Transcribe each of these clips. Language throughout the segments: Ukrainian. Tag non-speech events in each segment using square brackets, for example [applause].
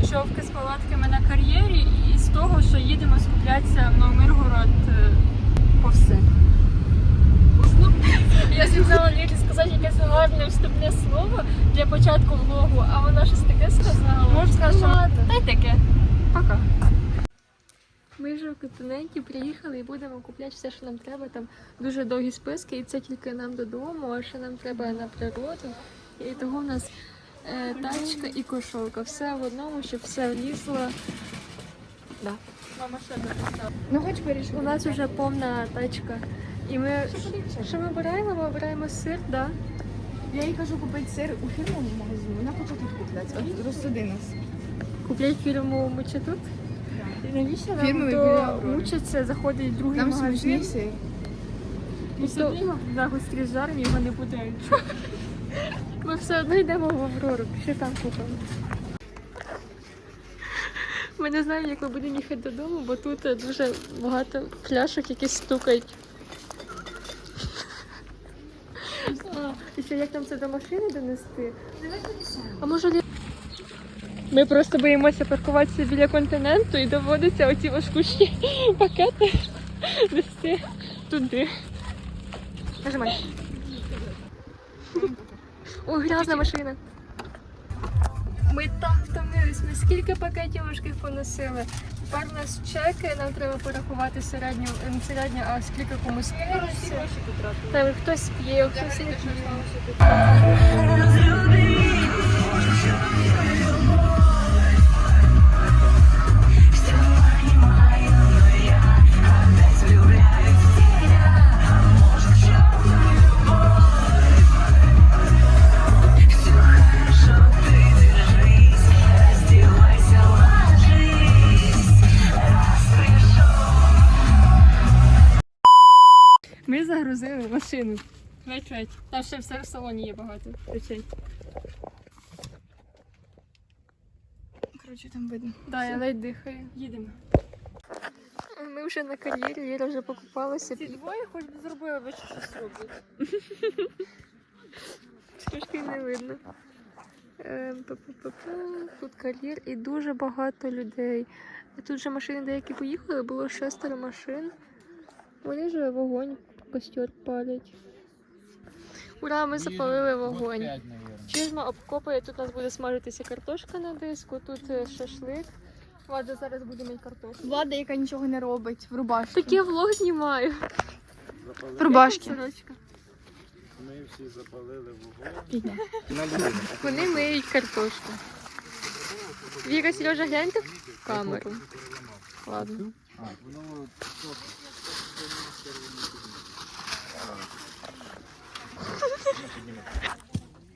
ночовки з палатками на кар'єрі і з того, що їдемо скуплятися в Новомиргород е, по все. Я зібрала Лілі сказати якесь гарне вступне слово для початку влогу, а вона щось таке сказала. Може, сказати, ну, та й таке. Пока. Ми вже в континенті приїхали і будемо купляти все, що нам треба. Там дуже довгі списки, і це тільки нам додому, а ще нам треба на природу. І того в нас тачка і кошовка. Все в одному, щоб все влізло. Да. Мама ще написала. Ну хоч вирішив. У нас вже повна тачка. І ми що ми обираємо? Ми обираємо сир, да? Я їй кажу купити сир у фірмовому магазині. Вона хоче тут купляти. От розсуди нас. Куплять фірму муча тут. І навіщо нам Фірмовий Аврори. мучиться заходить в другий Там магазин? смачний сир. І все на гострі жарні його не буде. [laughs] Ми все одно йдемо в Аврору, ще там купимо. Ми не знаємо, як ми будемо їхати додому, бо тут дуже багато пляшок, які стукають. І ще як нам це до машини донести? А може. Ми просто боїмося паркуватися біля континенту і доводиться оці важкущі пакети [laughs] нести туди. Нажимай. О, грязна машина. Ми так втомились. Ми скільки пакетів важких поносили. Тепер у нас чеки, нам треба порахувати середню, не середню, а скільки комусь. Та хтось п'є, хтось не п'є. Машину. Геть-геть. Там ще все в салоні є багато речей. Коротше, там видно. Да, я ледь дихаю. Їдемо. Ми вже на кар'єрі, Віра вже покупалася. Ці двоє хоч би зробили ви щось роблять. [laughs] Трошки не видно. Ем. Тут кар'єр і дуже багато людей. Тут же машини деякі поїхали, було шестеро машин. Вони вже вогонь, костер палять. Ура, ми запалили вогонь. Чизма обкопає, тут у нас буде смажитися картошка на диску, тут е, шашлик. Влада зараз буде мати картошку. Влада, яка нічого не робить в рубашці. Так я влог знімаю. В рубашці. Ми всі запалили вогонь. Вони миють картошку. Віра, Сережа, гляньте в камеру. Ладно. А, воно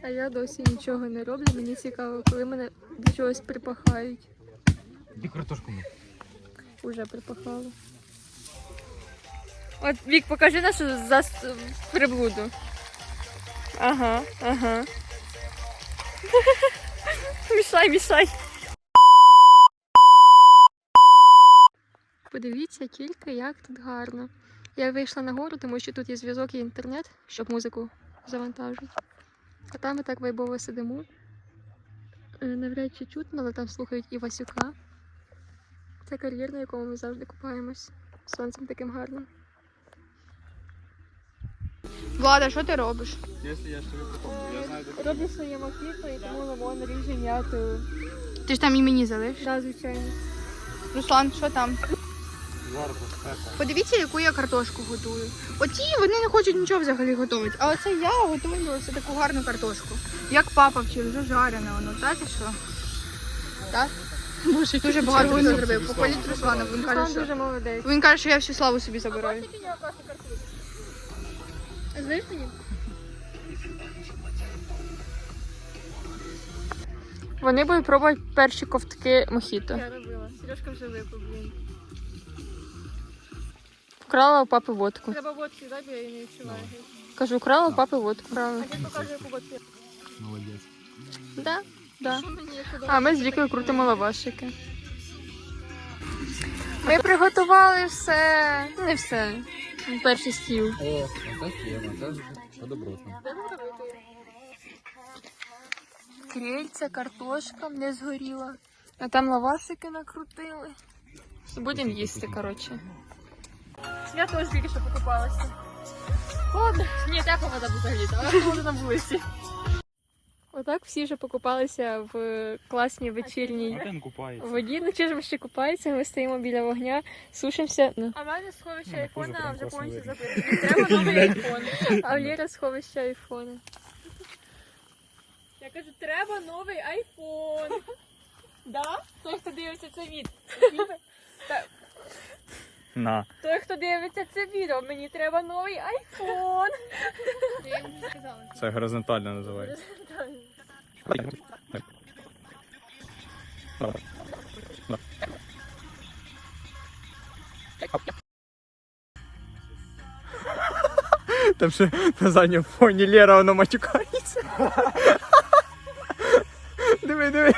А я досі нічого не роблю. Мені цікаво, коли мене до чогось припахають. Іди картошку ми. Уже припахало. От Вік, покажи нашу зас... приблуду. Ага, ага. [laughs] мішай, мішай. Подивіться тільки, як тут гарно. Я вийшла на гору, тому що тут є зв'язок і інтернет, щоб музику завантажити. А там ми так вайбово сидимо. Е, Навряд чи чутно, але там слухають і Васюка. Це кар'єр, на якому ми завжди купаємось. Сонцем таким гарним. Влада, що ти робиш? Якщо я ще не припомню, я знаю, де Роблю своє макіто і тому лимон ріже м'ятою. Ти ж там і мені залиш. Да, звичайно. Руслан, що там? Подивіться, яку я картошку готую. Оті вони не хочуть нічого взагалі готувати. А оце я готую ось таку гарну картошку. Як папа вчив, вже жарена воно, так і що? Так? Боже, Дуже багато він зробив. Похваліть Руслана, він каже, що. дуже молодець. Він каже, що я всю славу собі забираю. Знаєш мені? Вони будуть пробувати перші ковтки мохіто. Я робила. Сережка вже випив, блін. Вкрала у папи водку. Треба водки, дай, бо я її не відчуваю. Кажу, украла у папи водку. Вкрала. А я покажу, яку водку. Молодець. Да, да. А ми з Вікою крутимо лавашики. Ми приготували все. Ну, Не все. Перший стіл. О, тема, це вже подобротно. Крильця, картошка не згоріла. А там лавашики накрутили. Будемо їсти, коротше. Я теж тільки що покупалася. Холодно. Ні, тепла вода гріти, але холодно на вулиці. Отак всі вже покупалися в класній вечірній купається. воді. Ну чи ж ми ще купаємося, ми стоїмо біля вогня, сушимося. Ну. А в мене сховище Ну, айфона вже повністю забите. Треба новий айфон. А в Лєра сховище айфона. Я кажу, треба новий айфон. [laughs] Да? Той, хто дивиться це відео. [laughs] На. Той, хто дивиться це відео, мені треба новий айфон. Я йому сказала. Це горизонтально називається. Там ще на задньому фоні Лера воно матюкається. Диви, диви.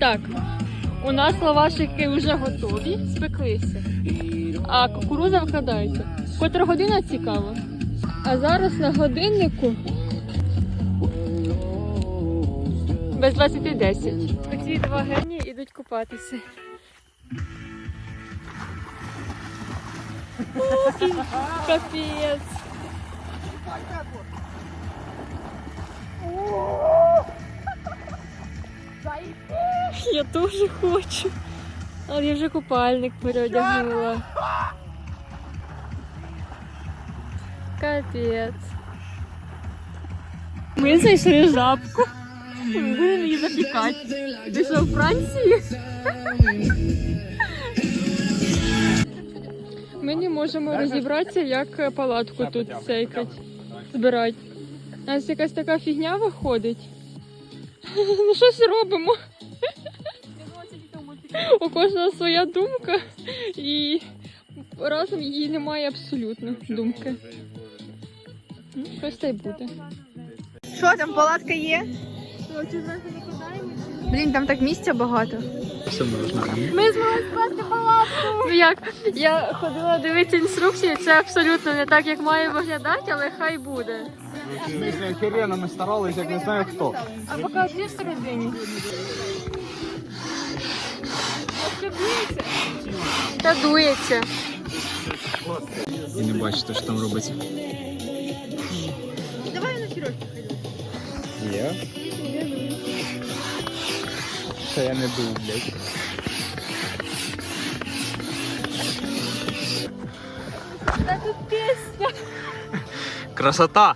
Так, у нас лавашики вже готові, спеклися. А кукуруза викладається. Котра година цікаво. А зараз на годиннику без 20.10. Оці два гені йдуть купатися. О, Капець. Я теж хочу. Але я вже купальник переодягнула. Капець. Ми знайшли жабку. Будемо її запікати. Ти що, в Франції? Ми не можемо розібратися, як палатку тут цейкать, збирати. У нас якась така фігня виходить. Ну щось робимо. У кожного своя думка, і разом її немає абсолютно думки. Ну, Щось та й буде. Що там, палатка є? Блін, там так місця багато. Все можна. Ми змогли скласти палатку. Ну як? Я ходила дивитися інструкції, це абсолютно не так, як має виглядати, але хай буде. Ми з херенами старалися, як не знаю хто. А поки дві всередині. Та дується. Ви не бачите, що там робиться. Давай на хірург. Є? Це я не був, блядь. Та тут пісня. Красота!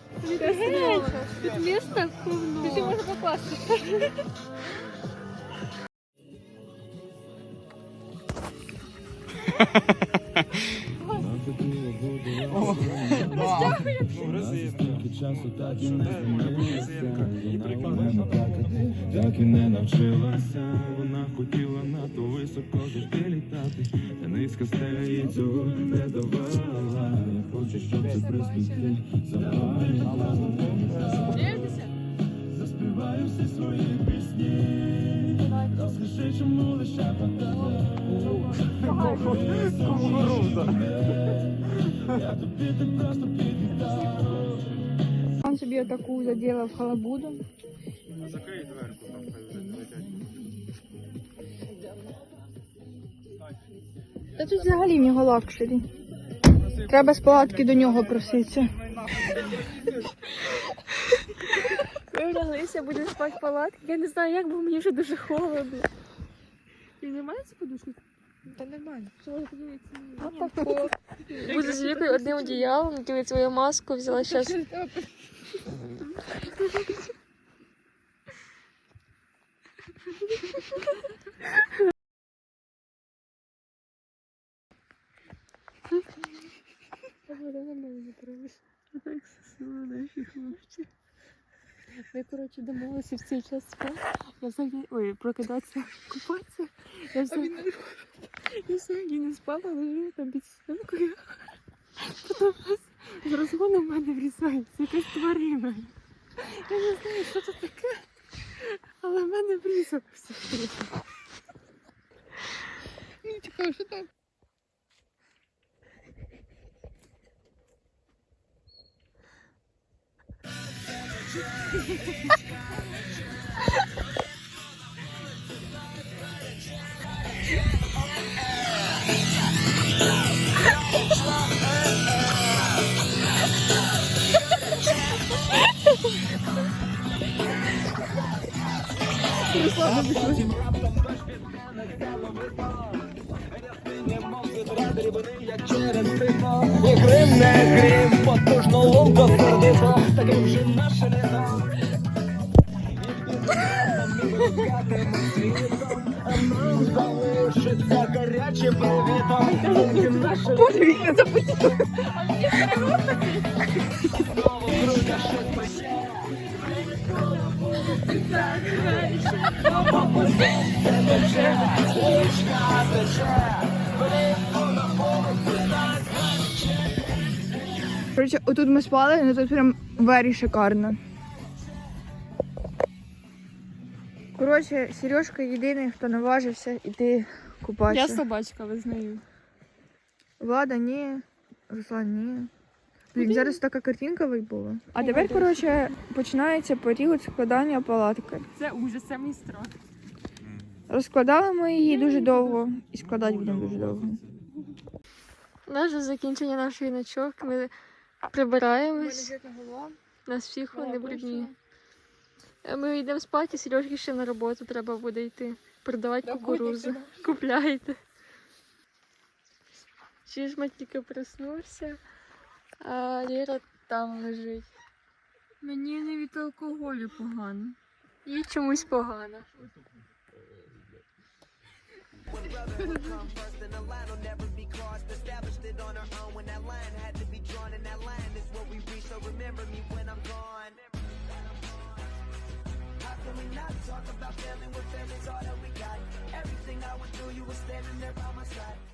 Тут місто повно. Ти можна покласти. Так і не навчилася, вона хотіла надто високо завжди літати, та низько стеля їй цього не давала. Я хочу, щоб це приступи запам'ятала. Заспіваю всі свої пісні, розкажи, чому лише подала. Підітав. Он собі отаку заділа в халабуду. Закрий дверку, там летять. Та тут взагалі в нього лакшері. Треба з палатки до нього проситися. Ми вляглися, будемо спати в палатці. Я не знаю, як, бо мені вже дуже холодно. Ти не маєш подушки? Та нормально. Буду з Вікою одним одіялом, дивить свою маску, взяла зараз. Ми, коротше, домовилися в цей час спати. Я взагалі, ой, прокидатися, купатися. Я взагалі, я взагалі не спала, лежу там під стінкою. Потім раз з розгону в мене врізається якась тварина. Я не знаю, що це таке, але в мене врізався. Ну, цікаво, що там? І грим не грим, потужно лунко сердито, таким вже наше не нам. Залишиться гарячим привітом, Боже, вікна запустили. Отут ми спали, ну тут прям вері шикарно. Коротше, Сережка єдиний, хто наважився іти купатися. собачка визнаю. Влада, ні. Руслан, ні. Блін, зараз така картинка була. А тепер, коротше, починається період складання палатки. Це ужас, це мій страх. Розкладали ми її дуже довго і складати будемо дуже довго. Наше закінчення нашої ночовки. Ми прибираємось. Нас всіх вони брудні. Е, Ми йдемо спати, Сережки ще на роботу треба буде йти. Продавати кукурузу. [laughs] Купляйте. Чижма тільки проснувся, а Ліра там лежить. Мені не від алкоголю погано. Їй чомусь погано. When brotherhood come first, then the line will never be crossed. Established it on our own when that line had to be drawn, and that line is what we reach. So remember me when I'm gone. How can we not talk about family when family's all that we got? Everything I went through, you were standing there by my side.